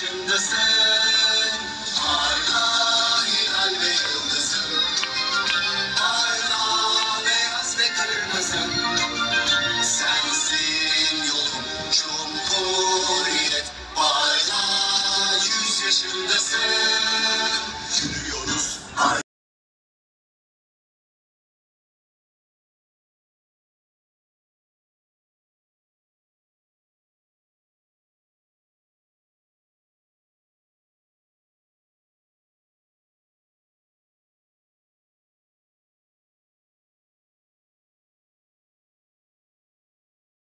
peşimdesin Parlay al ve yıldızım Parla beyaz ve kırmızım Sensin yolum cumhuriyet Parla yüz yaşındasın